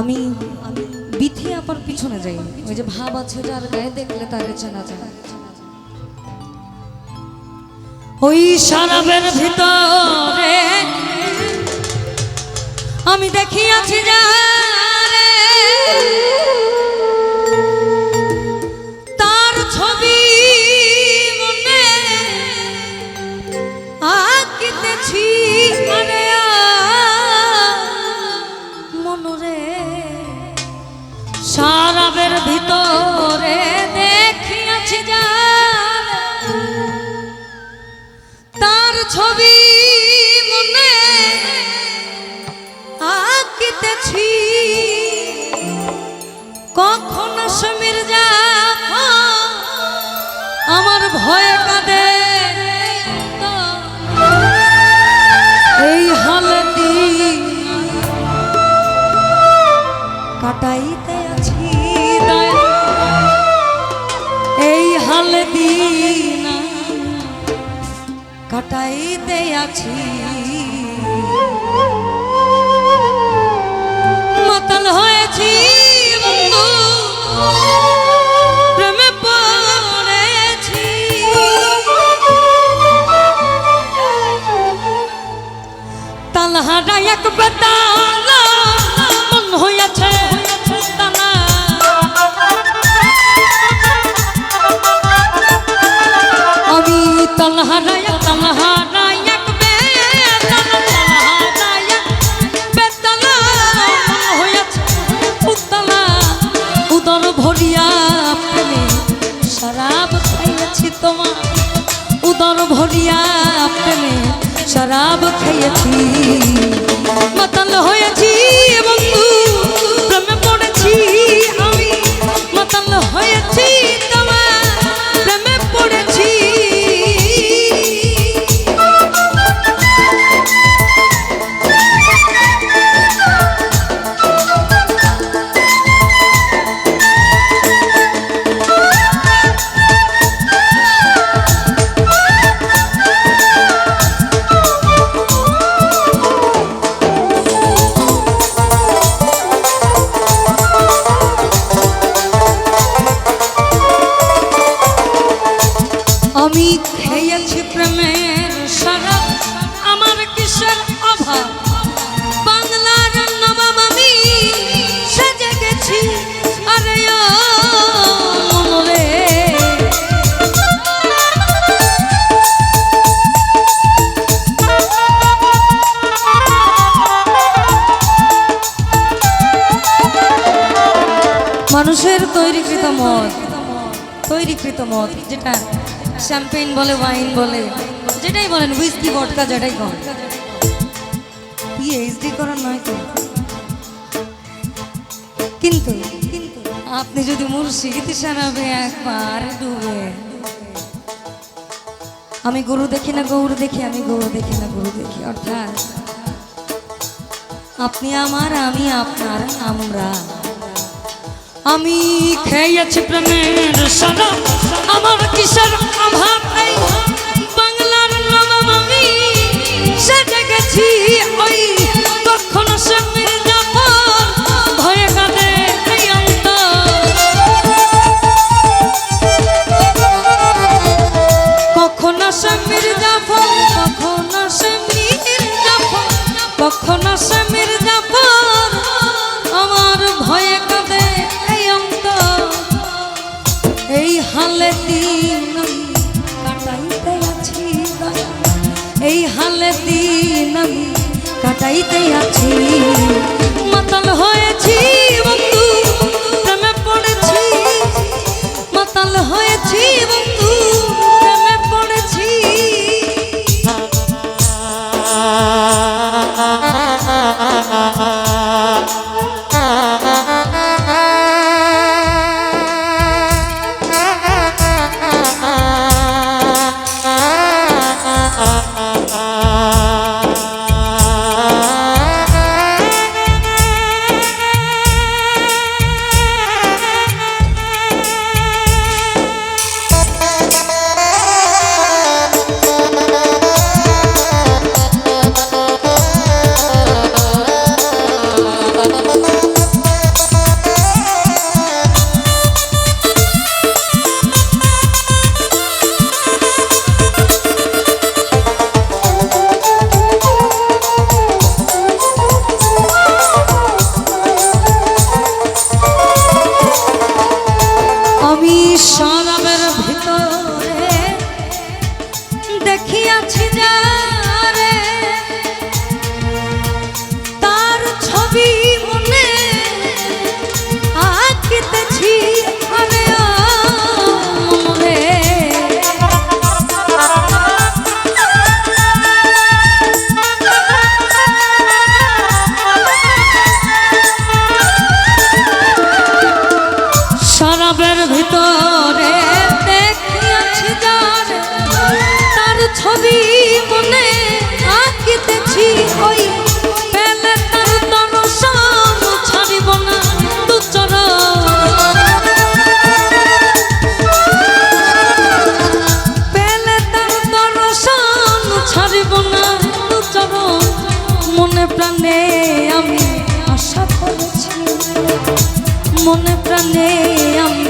আমি বিথি আপার পিছনে যাই। ওই যে ভাব আছে যার গায়ে দেখলে তার চেনা যায়। ওই শরাবের ভিতরে আমি দেখিয়াছি যারে। কখন সমীর যা আমার ভয়ে কাঁদে এই হালতি কাটাইতে আছি এই হালতি কাটাইতে আছি তালহারা এক বেতালা হইয়াছে আমি তালহারা তালহারা ভরিয়া প্রেমে শরাব খাইয়াছি তোমার। উদর ভরিয়া প্রেমে শরাব খাইয়াছি। মাতাল হয়েছি বন্ধু প্রেমে পড়েছি। তৈরিকৃত মদ, যেটা শ্যাম্পেইন বলে ওয়াইন বলে, যেটাই বলেন হুইস্কি বটকা যেটাই কন পিএইচডি করার নয় তো? কিন্তু আপনি যদি মুর্শিদ সারাবে একবার ডুবে, আমি গরু দেখি না, গৌর দেখি, আমি গরু দেখি না, গরু দেখি, অর্থাৎ আপনি আমার, আমি আপনার, আমরা আমি খেয়েছি প্রেমের সারা আমার কিসের অভাব বাংলার নাম আমি সেজে গেছি। হালে দিন আমি কাটাইতে আছি। এই হালে দিন আমি কাটাইতে আছি মাতাল হয়েছি বন্ধু chão. ছাড়ব না মনে প্রাণে আমি আশা করেছি। মনে আমি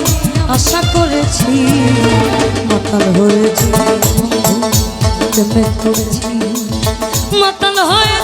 আশা করেছি, মাতাল হয়েছি করেছি মাতাল হয়েছি